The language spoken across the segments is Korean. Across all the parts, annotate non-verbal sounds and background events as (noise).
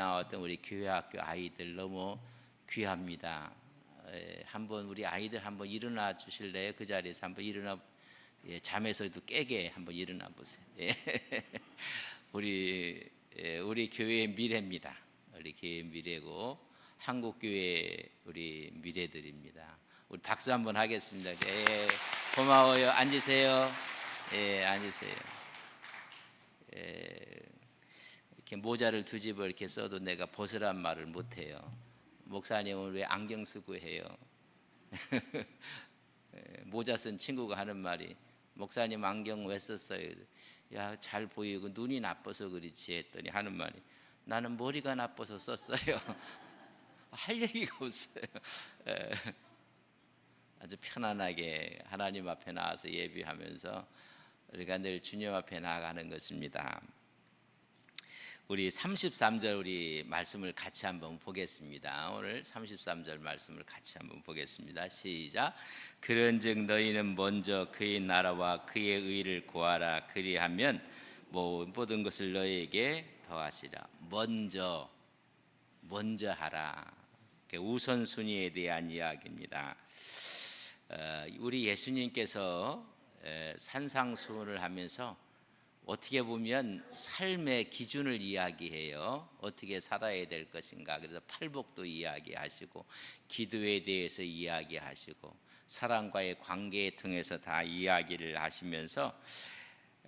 나왔던 우리 교회 학교 아이들 너무 귀합니다. 에, 한번 우리 아이들 한번 일어나 주실래요? 그 자리에서 한번 일어나 예, 잠에서도 깨게 한번 일어나 보세요. 예. (laughs) 우리 예, 우리 교회의 미래입니다. 우리 교회의 미래고 한국 교회 우리 미래들입니다. 우리 박수 한번 하겠습니다. 예, 고마워요. 앉으세요. 예, 앉으세요. 예, 이렇게 모자를 두 집을 이렇게 써도 내가 벗으란 말을 못 해요. 목사님은 왜 안경 쓰고 해요? (laughs) 예, 모자 쓴 친구가 하는 말이 목사님 안경 왜 썼어요? 야 잘 보이고 눈이 나빠서 그렇지 했더니 하는 말이 나는 머리가 나빠서 썼어요. (laughs) 할 얘기가 없어요. 예, 아주 편안하게 하나님 앞에 나와서 예비하면서 우리가 늘 주님 앞에 나아가는 것입니다. 우리 33절 우리 말씀을 같이 한번 보겠습니다. 오늘 33절 말씀을 같이 한번 보겠습니다. 시작. 그런즉 너희는 먼저 그의 나라와 그의 의를 구하라. 그리하면 뭐 모든 것을 너희에게 더하시라. 먼저 먼저 하라. 우선순위에 대한 이야기입니다. 어, 우리 예수님께서 에, 산상수훈을 하면서 어떻게 보면 삶의 기준을 이야기해요. 어떻게 살아야 될 것인가. 그래서 팔복도 이야기하시고 기도에 대해서 이야기하시고 사람과의 관계에 통해서 다 이야기를 하시면서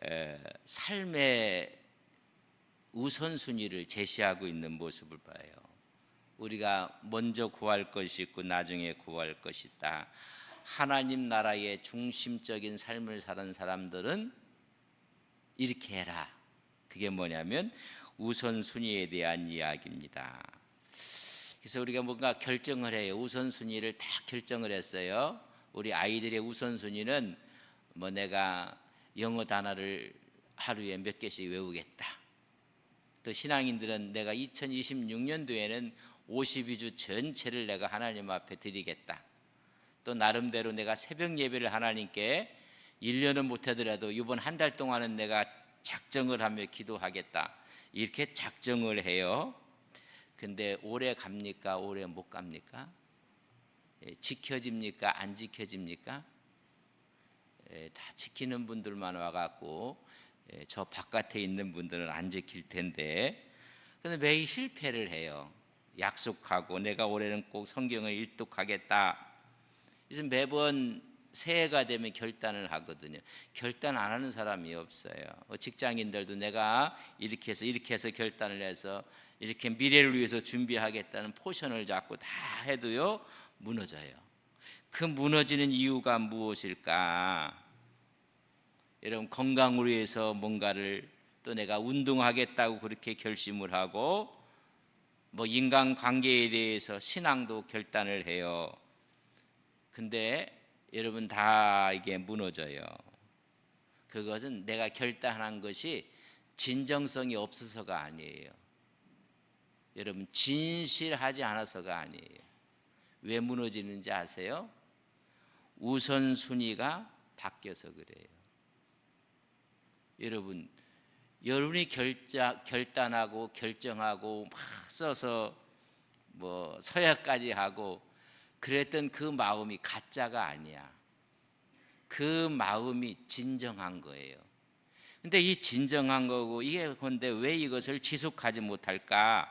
에, 삶의 우선순위를 제시하고 있는 모습을 봐요. 우리가 먼저 구할 것이 있고 나중에 구할 것이 있다. 하나님 나라의 중심적인 삶을 사는 사람들은 이렇게 해라. 그게 뭐냐면 우선순위에 대한 이야기입니다. 그래서 우리가 뭔가 결정을 해요. 우선순위를 다 결정을 했어요. 우리 아이들의 우선순위는 뭐 내가 영어 단어를 하루에 몇 개씩 외우겠다. 또 신앙인들은 내가 2026년도에는 52주 전체를 내가 하나님 앞에 드리겠다. 또 나름대로 내가 새벽 예배를 하나님께 1년은 못하더라도 이번 한 달 동안은 내가 작정을 하며 기도하겠다. 이렇게 작정을 해요. 근데 오래 갑니까? 오래 못 갑니까? 예, 지켜집니까? 안 지켜집니까? 예, 다 지키는 분들만 와갖고 예, 저 바깥에 있는 분들은 안 지킬 텐데 근데 매일 실패를 해요. 약속하고 내가 올해는 꼭 성경을 일독하겠다. 그래서 매번 새해가 되면 결단을 하거든요. 결단 안 하는 사람이 없어요. 어, 직장인들도 내가 이렇게 해서 이렇게 해서 결단을 해서 이렇게 미래를 위해서 준비하겠다는 포션을 잡고 다 해도요 무너져요. 그 무너지는 이유가 무엇일까? 여러분 건강을 위해서 뭔가를 또 내가 운동하겠다고 그렇게 결심을 하고 뭐 인간 관계에 대해서 신앙도 결단을 해요. 근데 여러분 다 이게 무너져요. 그것은 내가 결단한 것이 진정성이 없어서가 아니에요. 여러분 진실하지 않아서가 아니에요. 왜 무너지는지 아세요? 우선순위가 바뀌어서 그래요. 여러분 여러분이 결자, 결단하고 결정하고 막 써서 뭐 서약까지 하고 그랬던 그 마음이 가짜가 아니야. 그 마음이 진정한 거예요. 근데 이 진정한 거고 이게 근데 왜 이것을 지속하지 못할까?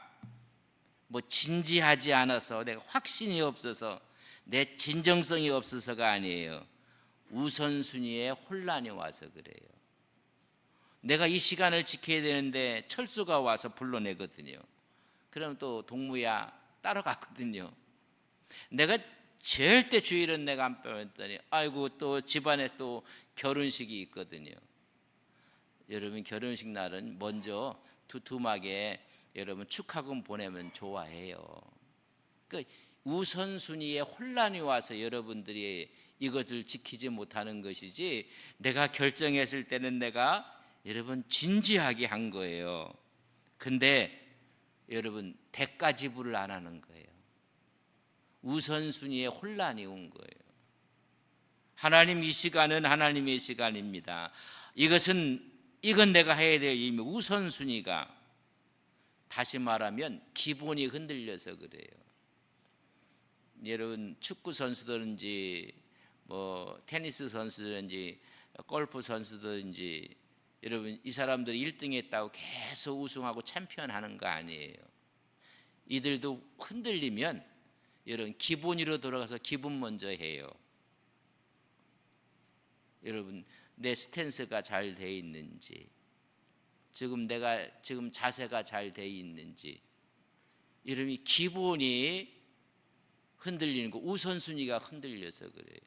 뭐 진지하지 않아서 내가 확신이 없어서 내 진정성이 없어서가 아니에요. 우선순위에 혼란이 와서 그래요. 내가 이 시간을 지켜야 되는데 철수가 와서 불러내거든요. 그럼 또 동무야 따라갔거든요. 내가 절대 주일은 내가 안 빼왔더니 아이고 또 집안에 또 결혼식이 있거든요. 여러분 결혼식 날은 먼저 두툼하게 여러분 축하금 보내면 좋아해요. 그 우선순위에 혼란이 와서 여러분들이 이것을 지키지 못하는 것이지 내가 결정했을 때는 내가 여러분 진지하게 한 거예요. 근데 여러분 대가 지불을 안 하는 거예요. 우선순위에 혼란이 온 거예요. 하나님 이 시간은 하나님의 시간입니다. 이것은 이건 내가 해야 될 일이 우선순위가 다시 말하면 기본이 흔들려서 그래요. 여러분 축구 선수들인지 뭐 테니스 선수든지 골프 선수든지 여러분 이 사람들이 1등 했다고 계속 우승하고 챔피언 하는 거 아니에요. 이들도 흔들리면 여러분 기본으로 돌아가서 기본 먼저 해요. 여러분 내 스탠스가 잘 돼 있는지 지금 내가 지금 자세가 잘 돼 있는지 여러분 이 기본이 흔들리는 거 우선순위가 흔들려서 그래요.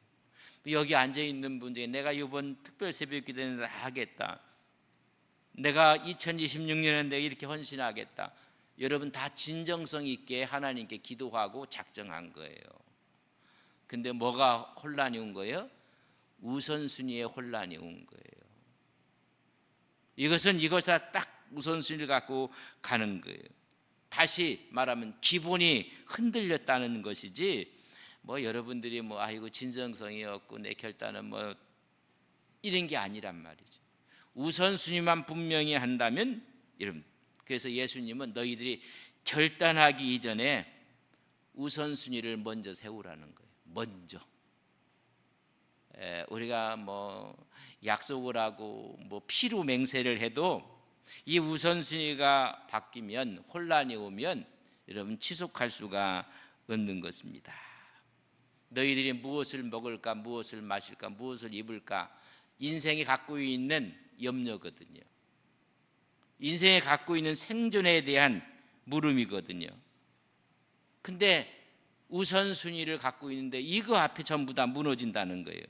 여기 앉아 있는 분 중에 내가 이번 특별 새벽 기도는 하겠다. 내가 2026년에 내가 이렇게 헌신하겠다. 여러분 다 진정성 있게 하나님께 기도하고 작정한 거예요. 근데 뭐가 혼란이 온 거예요? 우선순위에 혼란이 온 거예요. 이것은 이것에 딱 우선순위를 갖고 가는 거예요. 다시 말하면 기본이 흔들렸다는 것이지 뭐 여러분들이 뭐 아이고 진정성이 없고 내 결단은 뭐 이런 게 아니란 말이죠. 우선순위만 분명히 한다면 여러분 그래서 예수님은 너희들이 결단하기 이전에 우선순위를 먼저 세우라는 거예요. 먼저. 에, 우리가 뭐 약속을 하고 뭐 피로 맹세를 해도 이 우선순위가 바뀌면 혼란이 오면 여러분 지속할 수가 없는 것입니다. 너희들이 무엇을 먹을까, 무엇을 마실까, 무엇을 입을까 인생이 갖고 있는 염려거든요. 인생이 갖고 있는 생존에 대한 물음이거든요. 근데 우선순위를 갖고 있는데 이거 앞에 전부 다 무너진다는 거예요.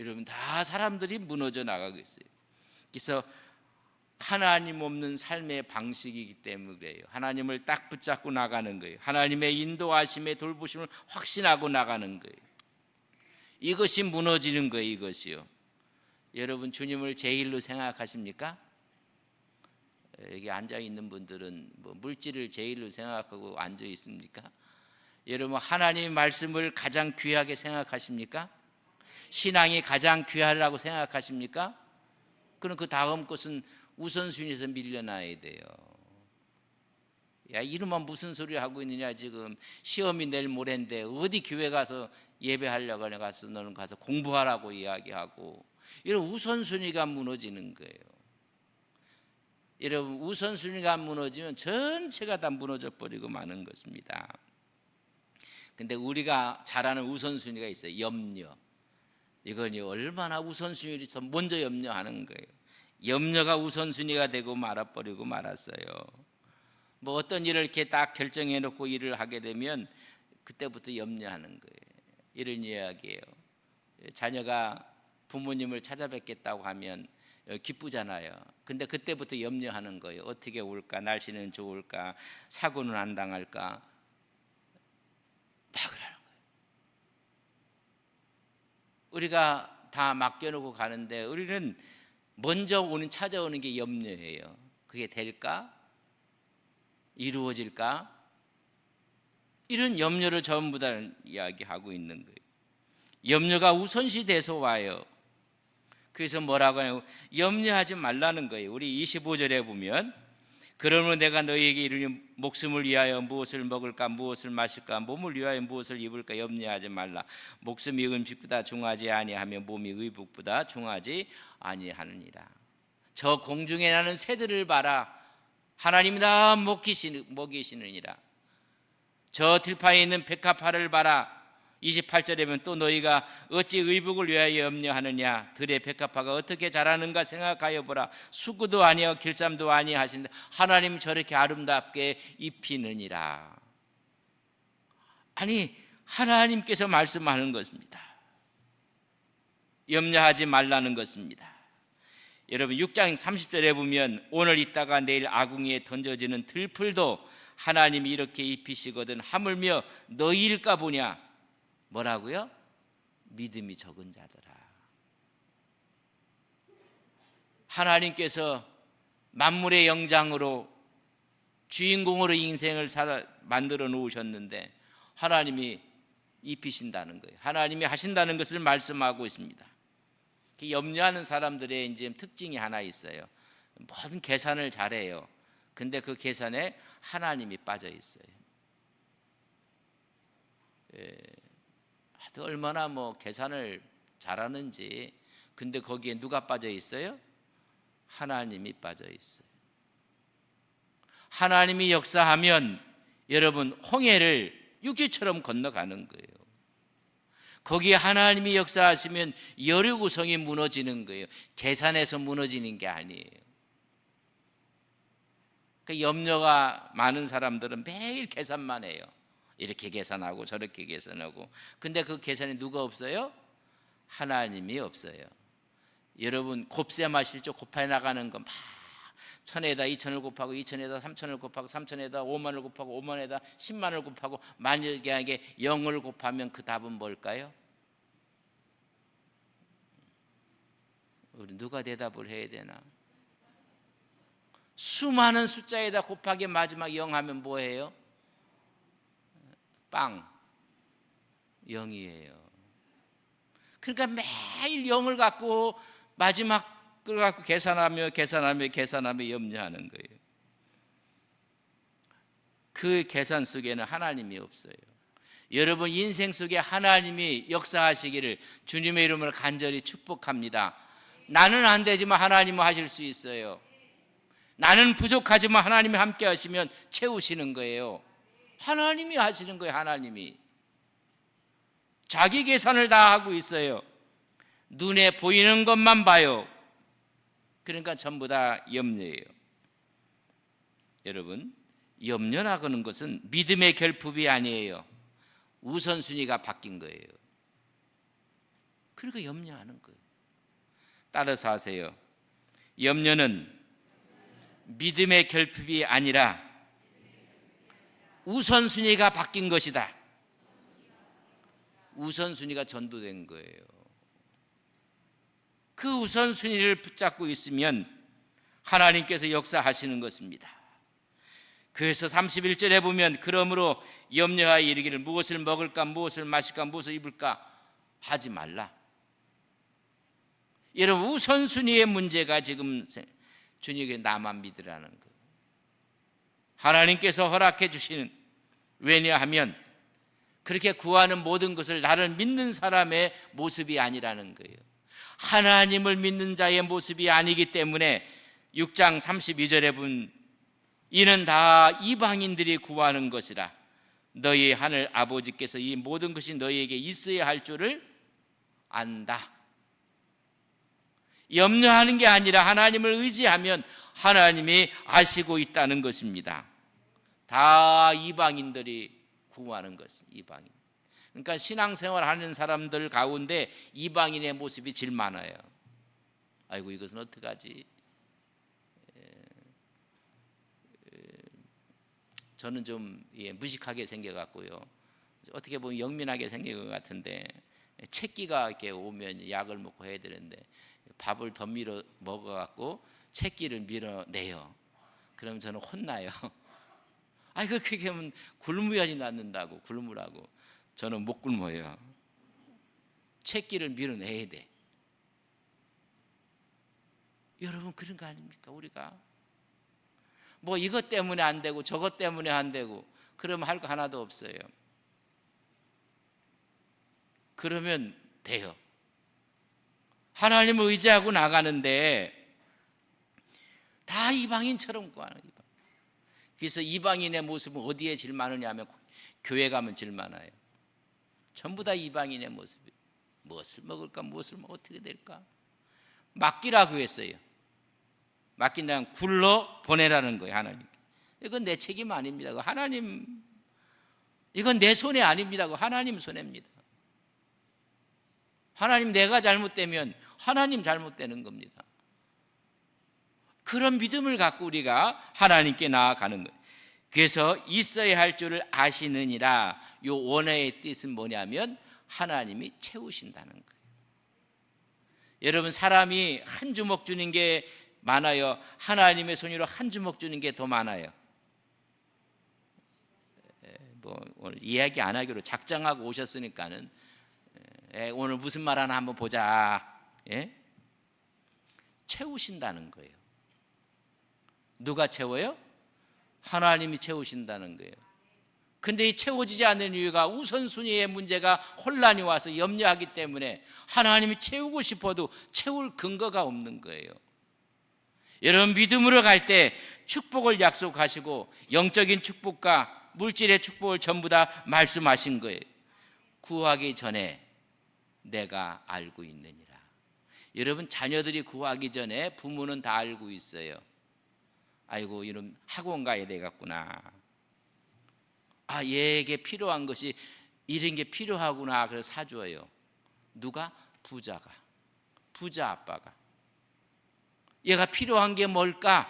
여러분 다 사람들이 무너져 나가고 있어요. 그래서 하나님 없는 삶의 방식이기 때문에 그래요. 하나님을 딱 붙잡고 나가는 거예요. 하나님의 인도하심의 돌보심을 확신하고 나가는 거예요. 이것이 무너지는 거예요. 이것이요. 여러분 주님을 제일로 생각하십니까? 여기 앉아 있는 분들은 뭐 물질을 제일로 생각하고 앉아 있습니까? 여러분 하나님 말씀을 가장 귀하게 생각하십니까? 신앙이 가장 귀하라고 생각하십니까? 그럼 그 다음 것은 우선순위에서 밀려나야 돼요. 야 이놈만 무슨 소리 하고 있느냐 지금 시험이 내일 모레인데 어디 교회 가서 예배하려고 하냐 가서 너는 가서 공부하라고 이야기하고 이런 우선순위가 무너지는 거예요. 여러분 우선순위가 무너지면 전체가 다 무너져 버리고 마는 것입니다. 근데 우리가 잘 아는 우선순위가 있어요. 염려. 이건이 얼마나 우선순위를 더 먼저 염려하는 거예요. 염려가 우선순위가 되고 말아버리고 말았어요. 뭐 어떤 일을 이렇게 딱 결정해 놓고 일을 하게 되면 그때부터 염려하는 거예요. 이런 이야기예요. 자녀가 부모님을 찾아뵙겠다고 하면 기쁘잖아요. 근데 그때부터 염려하는 거예요. 어떻게 올까? 날씨는 좋을까? 사고는 안 당할까? 다 그러는 거예요. 우리가 다 맡겨놓고 가는데 우리는 먼저 오는 찾아오는 게 염려예요. 그게 될까? 이루어질까? 이런 염려를 전부 다 이야기하고 있는 거예요. 염려가 우선시 돼서 와요. 그래서 뭐라고 하냐고 염려하지 말라는 거예요. 우리 25절에 보면 그러므로 내가 너희에게 이르니 목숨을 위하여 무엇을 먹을까 무엇을 마실까 몸을 위하여 무엇을 입을까 염려하지 말라. 목숨이 음식보다 중하지 아니하며 몸이 의복보다 중하지 아니하느니라. 저 공중에 나는 새들을 봐라. 하나님이 다 먹이시느니라. 저 들판에 있는 백합화를 봐라 28절에 보면 또 너희가 어찌 의복을 위하여 염려하느냐? 들의 백합화가 어떻게 자라는가 생각하여 보라. 수구도 아니하고 길쌈도 아니하신다. 하나님 저렇게 아름답게 입히느니라. 아니 하나님께서 말씀하는 것입니다. 염려하지 말라는 것입니다. 여러분 6장 30절에 보면 오늘 있다가 내일 아궁이에 던져지는 들풀도 하나님이 이렇게 입히시거든 하물며 너희일까 보냐 뭐라고요? 믿음이 적은 자들아. 하나님께서 만물의 영장으로 주인공으로 인생을 살아 만들어 놓으셨는데 하나님이 입히신다는 거예요. 하나님이 하신다는 것을 말씀하고 있습니다. 염려하는 사람들의 이제 특징이 하나 있어요. 모든 계산을 잘해요. 근데 그 계산에 하나님이 빠져 있어요. 예, 하여튼 얼마나 뭐 계산을 잘하는지. 근데 거기에 누가 빠져 있어요? 하나님이 빠져 있어요. 하나님이 역사하면 여러분 홍해를 육지처럼 건너가는 거예요. 거기에 하나님이 역사하시면 여리고성이 무너지는 거예요. 계산해서 무너지는 게 아니에요. 그 염려가 많은 사람들은 매일 계산만 해요. 이렇게 계산하고 저렇게 계산하고. 근데 그 계산에 누가 없어요? 하나님이 없어요. 여러분 곱셈 마실죠? 곱해 나가는 거 막 천에다 이천을 곱하고 이천에다 삼천을 곱하고 삼천에다 오만을 곱하고 오만에다 십만을 곱하고 만일하게 영을 곱하면 그 답은 뭘까요? 우리 누가 대답을 해야 되나? 수많은 숫자에다 곱하기 마지막 영 하면 뭐예요? 빵 영이에요. 그러니까 매일 영을 갖고 마지막 걸 갖고 계산하며 계산하며 계산하며 염려하는 거예요. 그 계산 속에는 하나님이 없어요. 여러분 인생 속에 하나님이 역사하시기를 주님의 이름으로 간절히 축복합니다. 나는 안 되지만 하나님은 하실 수 있어요. 나는 부족하지만 하나님이 함께 하시면 채우시는 거예요. 하나님이 하시는 거예요, 하나님이. 자기 계산을 다 하고 있어요. 눈에 보이는 것만 봐요. 그러니까 전부 다 염려예요. 여러분, 염려나 그는 것은 믿음의 결핍이 아니에요. 우선순위가 바뀐 거예요. 그러니까 염려하는 거예요. 따라서 하세요. 염려는 믿음의 결핍이 아니라 우선순위가 바뀐 것이다. 우선순위가 전도된 거예요. 그 우선순위를 붙잡고 있으면 하나님께서 역사하시는 것입니다. 그래서 31절에 보면 그러므로 염려하여 이르기를 무엇을 먹을까 무엇을 마실까 무엇을 입을까 하지 말라. 여러분 우선순위의 문제가 지금 주님에게 나만 믿으라는 거. 하나님께서 허락해 주시는 왜냐하면 그렇게 구하는 모든 것을 나를 믿는 사람의 모습이 아니라는 거예요. 하나님을 믿는 자의 모습이 아니기 때문에 6장 32절에 본 이는 다 이방인들이 구하는 것이라 너희 하늘 아버지께서 이 모든 것이 너희에게 있어야 할 줄을 안다. 염려하는 게 아니라 하나님을 의지하면 하나님이 아시고 있다는 것입니다. 다 이방인들이 구하는 것, 이방인. 그러니까 신앙생활 하는 사람들 가운데 이방인의 모습이 제일 많아요. 아이고 이것은 어떡하지? 저는 좀 예, 무식하게 생겨갖고요. 어떻게 보면 영민하게 생긴 것 같은데 채끼가 이렇게 오면 약을 먹고 해야 되는데 밥을 더 밀어 먹어갖고 채끼를 밀어내요. 그럼 저는 혼나요. (laughs) 아이 그렇게 하면 굶어야지 낫는다고 굶으라고 저는 못 굶어요. 채끼를 밀어내야 돼. 여러분 그런 거 아닙니까 우리가? 뭐 이것 때문에 안 되고 저것 때문에 안 되고 그러면 할 거 하나도 없어요. 그러면 돼요. 하나님을 의지하고 나가는데 다 이방인처럼 구하는 이방. 그래서 이방인의 모습은 어디에 제일 많으냐 하면 교회 가면 제일 많아요. 전부 다 이방인의 모습이 무엇을 먹을까 무엇을 먹 어떻게 될까 맡기라고 했어요. 맡긴다면 굴러 보내라는 거예요 하나님. 이건 내 책임 아닙니다. 하나님 이건 내 손에 아닙니다. 하나님 손해입니다. 하나님 내가 잘못되면 하나님 잘못되는 겁니다. 그런 믿음을 갖고 우리가 하나님께 나아가는 거예요. 그래서 있어야 할 줄을 아시느니라. 요 원어의 뜻은 뭐냐면 하나님이 채우신다는 거예요. 여러분 사람이 한 주먹 주는 게 많아요. 하나님의 손으로 한 주먹 주는 게 더 많아요. 뭐 오늘 이야기 안 하기로 작정하고 오셨으니까는 오늘 무슨 말 하나 한번 보자. 예? 채우신다는 거예요. 누가 채워요? 하나님이 채우신다는 거예요. 근데 이 채워지지 않는 이유가 우선순위의 문제가 혼란이 와서 염려하기 때문에 하나님이 채우고 싶어도 채울 근거가 없는 거예요. 여러분 믿음으로 갈 때 축복을 약속하시고 영적인 축복과 물질의 축복을 전부 다 말씀하신 거예요. 구하기 전에 내가 알고 있느니라. 여러분 자녀들이 구하기 전에 부모는 다 알고 있어요. 아이고 이런 학원 가야 되겠구나. 아 얘에게 필요한 것이 이런 게 필요하구나. 그래서 사줘요. 누가 부자가 부자 아빠가 얘가 필요한 게 뭘까?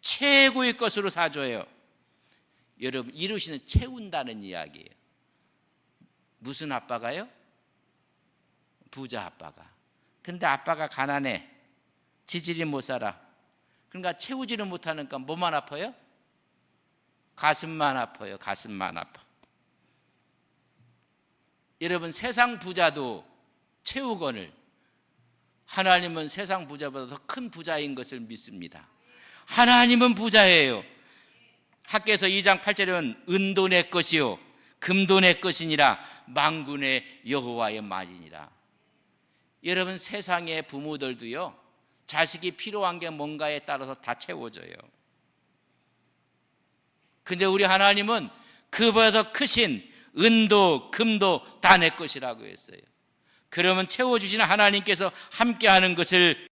최고의 것으로 사줘요. 여러분 이루시는 채운다는 이야기예요. 무슨 아빠가요? 부자 아빠가. 근데 아빠가 가난해. 지질이 못 살아. 그러니까 채우지를 못하니까 뭐만 아파요? 가슴만 아파요. 가슴만 아파. 여러분 세상 부자도 채우건을 하나님은 세상 부자보다 더 큰 부자인 것을 믿습니다. 하나님은 부자예요. 학계에서 2장 8절에는 은도 내 것이요 금도 내 것이니라 망군의 여호와의 말이니라. 여러분 세상의 부모들도요 자식이 필요한 게 뭔가에 따라서 다 채워져요. 근데 우리 하나님은 그보다 더 크신 은도 금도 다 내 것이라고 했어요. 그러면 채워주시는 하나님께서 함께하는 것을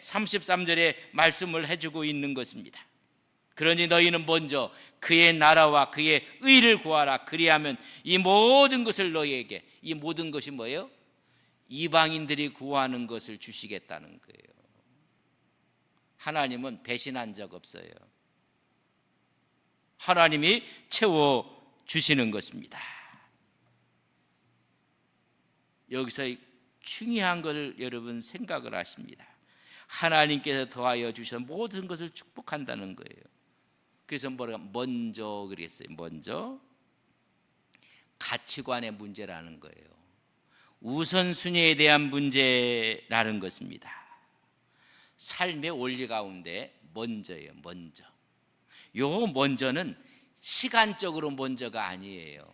33절에 말씀을 해주고 있는 것입니다. 그러니 너희는 먼저 그의 나라와 그의 의를 구하라. 그리하면 이 모든 것을 너희에게 이 모든 것이 뭐예요? 이방인들이 구하는 것을 주시겠다는 거예요. 하나님은 배신한 적 없어요. 하나님이 채워 주시는 것입니다. 여기서 중요한 것을 여러분 생각을 하십니다. 하나님께서 더하여 주셔 모든 것을 축복한다는 거예요. 그래서 뭐라 먼저 그랬어요. 먼저 가치관의 문제라는 거예요. 우선순위에 대한 문제라는 것입니다. 삶의 원리 가운데 먼저예요. 먼저. 요 먼저는 시간적으로 먼저가 아니에요.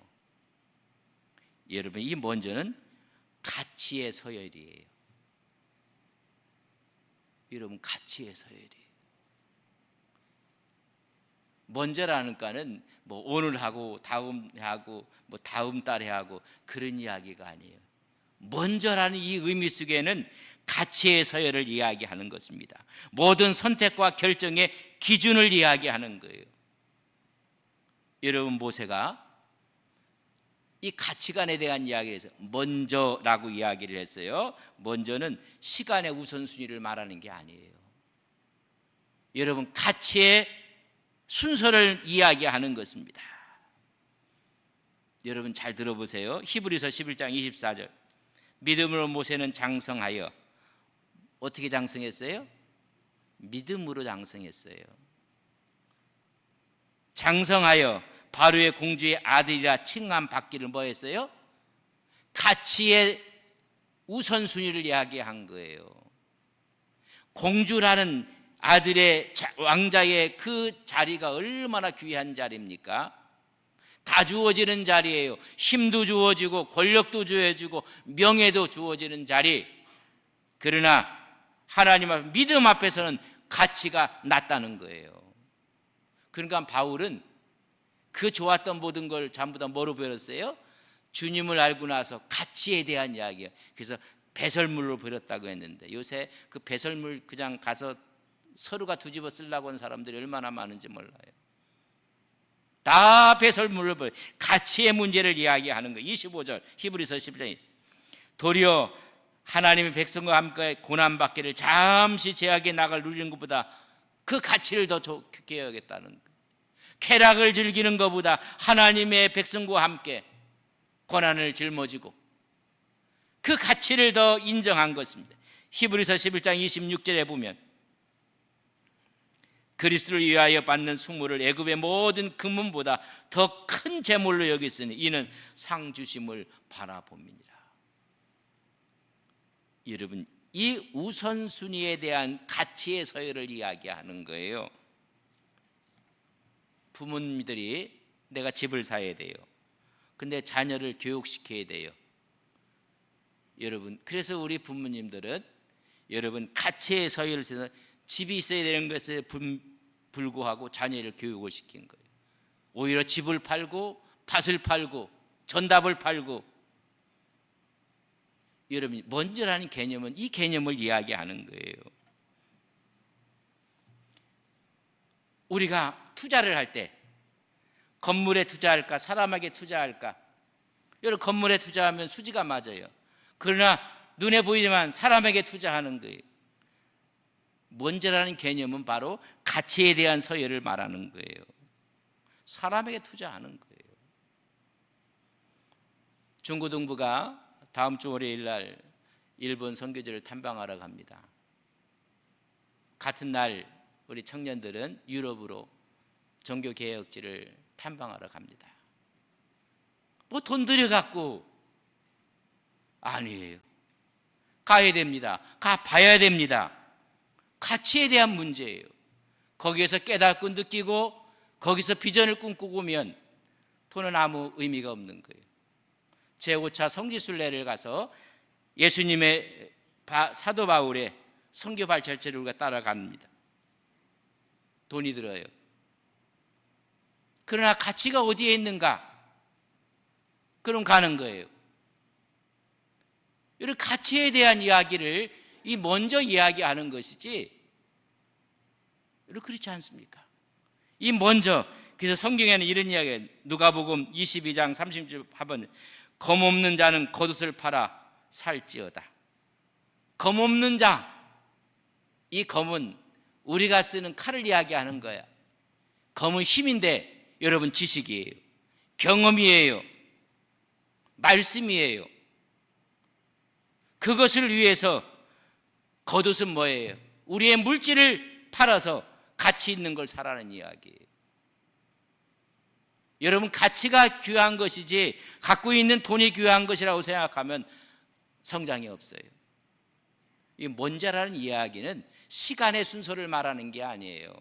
여러분 이 먼저는 가치의 서열이에요. 여러분 가치의 서열이에요. 먼저라는가는 뭐 오늘 하고 다음 하고 뭐 다음 달에 하고 그런 이야기가 아니에요. 먼저라는 이 의미 속에는 가치의 서열을 이야기하는 것입니다. 모든 선택과 결정의 기준을 이야기하는 거예요. 여러분 모세가 이 가치관에 대한 이야기에서 먼저라고 이야기를 했어요. 먼저는 시간의 우선순위를 말하는 게 아니에요. 여러분 가치의 순서를 이야기하는 것입니다. 여러분 잘 들어보세요. 히브리서 11장 24절. 믿음으로 모세는 장성하여 어떻게 장성했어요? 믿음으로 장성했어요. 장성하여 바로의 공주의 아들이라 칭함 받기를 뭐 했어요? 가치의 우선순위를 이야기한 거예요. 공주라는 아들의 왕자의 그 자리가 얼마나 귀한 자리입니까? 다 주어지는 자리예요. 힘도 주어지고 권력도 주어지고 명예도 주어지는 자리. 그러나 하나님 앞 믿음 앞에서는 가치가 낮다는 거예요. 그러니까 바울은 그 좋았던 모든 걸 전부 다 뭐로 버렸어요? 주님을 알고 나서 가치에 대한 이야기예요. 그래서 배설물로 버렸다고 했는데 요새 그 배설물 그냥 가서 서류가 뒤집어 쓰려고 하는 사람들이 얼마나 많은지 몰라요. 다 배설물을 버려 가치의 문제를 이야기하는 거예요. 25절 히브리서 10장 도리어 하나님의 백성과 함께 고난 받기를 잠시 제약에 나갈 누리는 것보다 그 가치를 더 좋게 여겼다는 거예요. 쾌락을 즐기는 것보다 하나님의 백성과 함께 고난을 짊어지고 그 가치를 더 인정한 것입니다. 히브리서 11장 26절에 보면 그리스도를 위하여 받는 숙모를 애굽의 모든 금문보다 더 큰 재물로 여겼으니 이는 상 주심을 바라봅니다. 여러분 이 우선순위에 대한 가치의 서열을 이야기하는 거예요. 부모님들이 내가 집을 사야 돼요. 근데 자녀를 교육시켜야 돼요. 여러분, 그래서 우리 부모님들은 여러분 가치의 서열을 세서 집이 있어야 되는 것에 불- 불구하고 자녀를 교육을 시킨 거예요. 오히려 집을 팔고 밭을 팔고 전답을 팔고 여러분 먼저라는 개념은 이 개념을 이야기하는 거예요. 우리가 투자를 할 때 건물에 투자할까 사람에게 투자할까 여러분 건물에 투자하면 수지가 맞아요. 그러나 눈에 보이지만 사람에게 투자하는 거예요. 먼저라는 개념은 바로 가치에 대한 서열을 말하는 거예요. 사람에게 투자하는 거예요. 중고등부가 다음 주 월요일 날 일본 선교지를 탐방하러 갑니다. 같은 날 우리 청년들은 유럽으로 종교 개혁지를 탐방하러 갑니다. 뭐 돈 들여 갖고 아니에요. 가야 됩니다. 가 봐야 됩니다. 가치에 대한 문제예요. 거기에서 깨닫고 느끼고 거기서 비전을 꿈꾸고 오면 돈은 아무 의미가 없는 거예요. 제5차 성지순례를 가서 예수님의 바- 사도 바울의 성교 발철체를 우리가 따라갑니다. 돈이 들어요. 그러나 가치가 어디에 있는가? 그럼 가는 거예요. 이런 가치에 대한 이야기를 이 먼저 이야기하는 것이지 그렇지 않습니까? 이 먼저 그래서 성경에는 이런 이야기 누가복음 22장 30절 하번 검 없는 자는 겉옷을 팔아 살지어다. 검 없는 자. 이 검은 우리가 쓰는 칼을 이야기하는 거야. 검은 힘인데 여러분 지식이에요. 경험이에요. 말씀이에요. 그것을 위해서 겉옷은 뭐예요? 우리의 물질을 팔아서 가치 있는 걸 사라는 이야기예요. 여러분 가치가 귀한 것이지 갖고 있는 돈이 귀한 것이라고 생각하면 성장이 없어요. 이 먼저라는 이야기는 시간의 순서를 말하는 게 아니에요.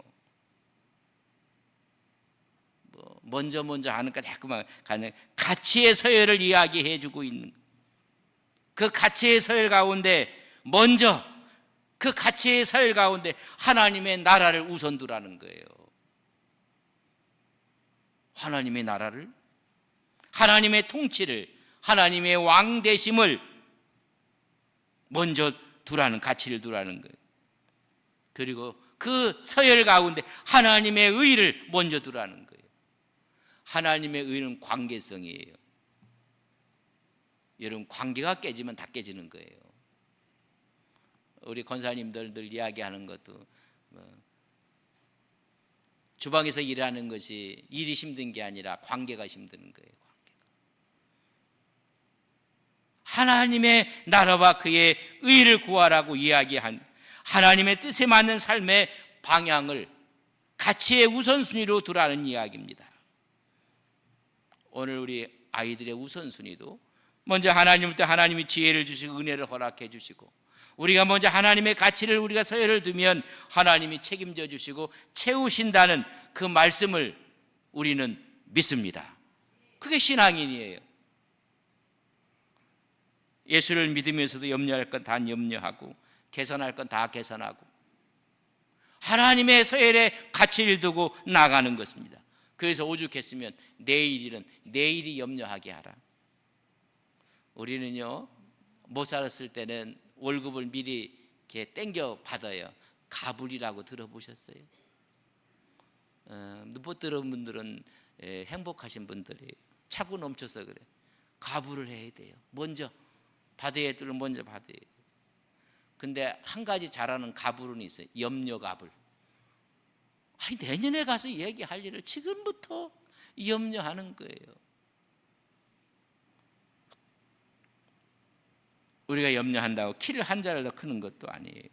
뭐 먼저 먼저 하니까 자꾸만 가는 가치의 서열을 이야기해 주고 있는 그 가치의 서열 가운데 먼저 그 가치의 서열 가운데 하나님의 나라를 우선 두라는 거예요. 하나님의 나라를 하나님의 통치를 하나님의 왕 되심을 먼저 두라는 가치를 두라는 거예요. 그리고 그 서열 가운데 하나님의 의를 먼저 두라는 거예요. 하나님의 의는 관계성이에요. 여러분 관계가 깨지면 다 깨지는 거예요. 우리 권사님들 늘 이야기하는 것도 뭐 주방에서 일하는 것이 일이 힘든 게 아니라 관계가 힘든 거예요. 관계가. 하나님의 나라와 그의 의를 구하라고 이야기한 하나님의 뜻에 맞는 삶의 방향을 가치의 우선순위로 두라는 이야기입니다. 오늘 우리 아이들의 우선순위도 먼저 하나님부터 하나님이 지혜를 주시고 은혜를 허락해 주시고 우리가 먼저 하나님의 가치를 우리가 서열을 두면 하나님이 책임져 주시고 채우신다는 그 말씀을 우리는 믿습니다. 그게 신앙인이에요. 예수를 믿으면서도 염려할 건 다 염려하고 개선할 건다 개선하고 하나님의 서열에 가치를 두고 나가는 것입니다. 그래서 오죽했으면 내일은 내일이 염려하게 하라. 우리는요 못 살았을 때는 월급을 미리 이렇게 땡겨 받아요. 가불이라고 들어보셨어요? 어, 못 들은 분들은 에, 행복하신 분들이에요. 차고 넘쳐서 그래. 가불을 해야 돼요. 먼저 받아야 될 먼저 받아야 돼요. 근데 한 가지 잘하는 가불은 있어요. 염려 가불. 아니 내년에 가서 얘기할 일을 지금부터 염려하는 거예요. 우리가 염려한다고 키를 한 자를 더 크는 것도 아니에요.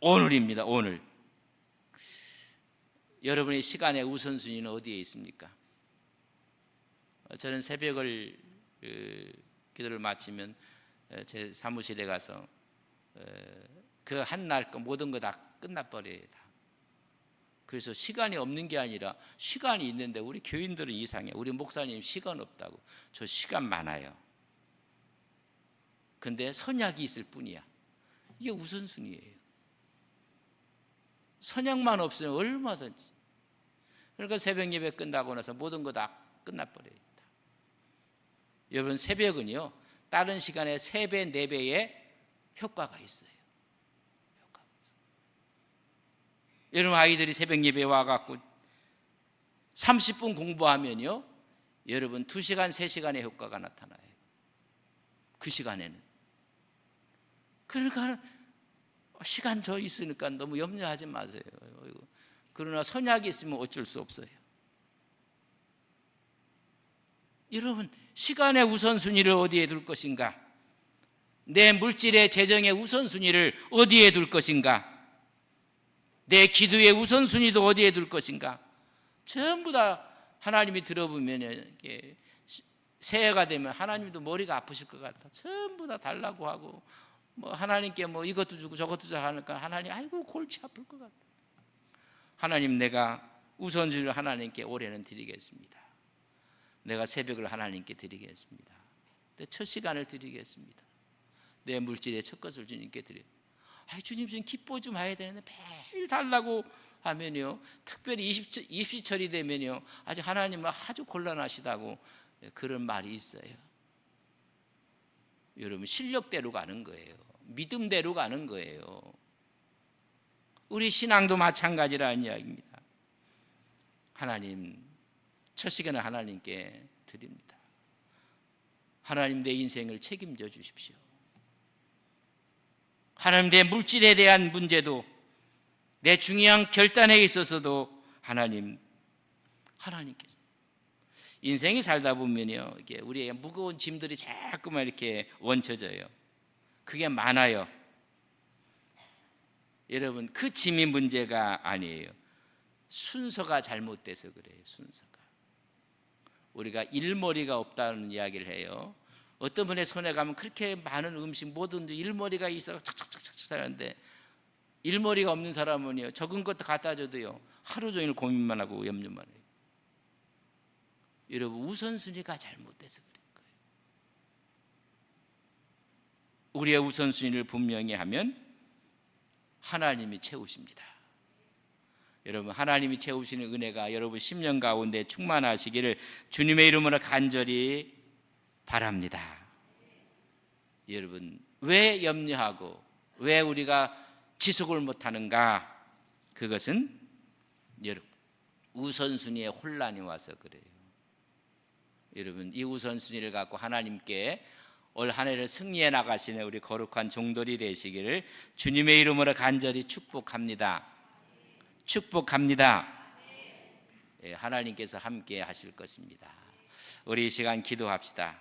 오늘입니다. 오늘. 여러분의 시간의 우선순위는 어디에 있습니까? 어, 저는 새벽을 그, 기도를 마치면 제 사무실에 가서 그 한날거 모든 거 다 끝나버려요. 다. 그래서 시간이 없는 게 아니라 시간이 있는데 우리 교인들은 이상해. 우리 목사님 시간 없다고. 저 시간 많아요. 근데 선약이 있을 뿐이야. 이게 우선순위예요. 선약만 없으면 얼마든지. 그러니까 새벽 예배 끝나고 나서 모든 거 다 끝나버려요. 다. 여러분 새벽은요. 다른 시간에 3배, 4배의 효과가 있어요. 효과가 있어요. 여러분 아이들이 새벽 예배 와갖고 30분 공부하면요. 여러분 2시간, 3시간의 효과가 나타나요. 그 시간에는. 그러니까 시간 저 있으니까 너무 염려하지 마세요. 그러나 선약이 있으면 어쩔 수 없어요. 여러분, 시간의 우선순위를 어디에 둘 것인가? 내 물질의 재정의 우선순위를 어디에 둘 것인가? 내 기도의 우선순위도 어디에 둘 것인가? 전부 다 하나님이 들어보면 새해가 되면 하나님도 머리가 아프실 것 같아. 전부 다 달라고 하고 뭐 하나님께 뭐 이것도 주고 저것도 주고 하니까 하나님 아이고 골치 아플 것 같아. 하나님 내가 우선순위를 하나님께 올해는 드리겠습니다. 내가 새벽을 하나님께 드리겠습니다. 내 첫 시간을 드리겠습니다. 내 물질의 첫 것을 주님께 드려. 아 주님 좀 기뻐 좀 해야 되는데 매일 달라고 하면요. 특별히 입시, 입시철이 되면요. 아주 하나님은 아주 곤란하시다고 그런 말이 있어요. 여러분 실력대로 가는 거예요. 믿음대로 가는 거예요. 우리 신앙도 마찬가지라는 이야기입니다. 하나님 첫 시간을 하나님께 드립니다. 하나님 내 인생을 책임져 주십시오. 하나님 내 물질에 대한 문제도 내 중요한 결단에 있어서도 하나님 하나님께서 인생이 살다 보면요 이게 우리의 무거운 짐들이 자꾸만 이렇게 원쳐져요. 그게 많아요. 여러분 그 짐이 문제가 아니에요. 순서가 잘못돼서 그래요. 순서가 우리가 일머리가 없다는 이야기를 해요. 어떤 분의 손에 가면 그렇게 많은 음식 모든 일머리가 있어 착착착착 사는데 일머리가 없는 사람은요 적은 것도 갖다 줘도요 하루 종일 고민만 하고 염려만 해요. 여러분 우선순위가 잘못돼서 거예요. 우리의 우선순위를 분명히 하면 하나님이 채우십니다. 여러분 하나님이 채우시는 은혜가 여러분 10년 가운데 충만하시기를 주님의 이름으로 간절히 바랍니다. 여러분 왜 염려하고 왜 우리가 지속을 못하는가? 그것은 여러분 우선순위에 혼란이 와서 그래요. 여러분 이 우선순위를 갖고 하나님께 올 한 해를 승리해 나가시는 우리 거룩한 종들이 되시기를 주님의 이름으로 간절히 축복합니다. 축복합니다. 예, 하나님께서 함께 하실 것입니다. 우리 이 시간 기도합시다.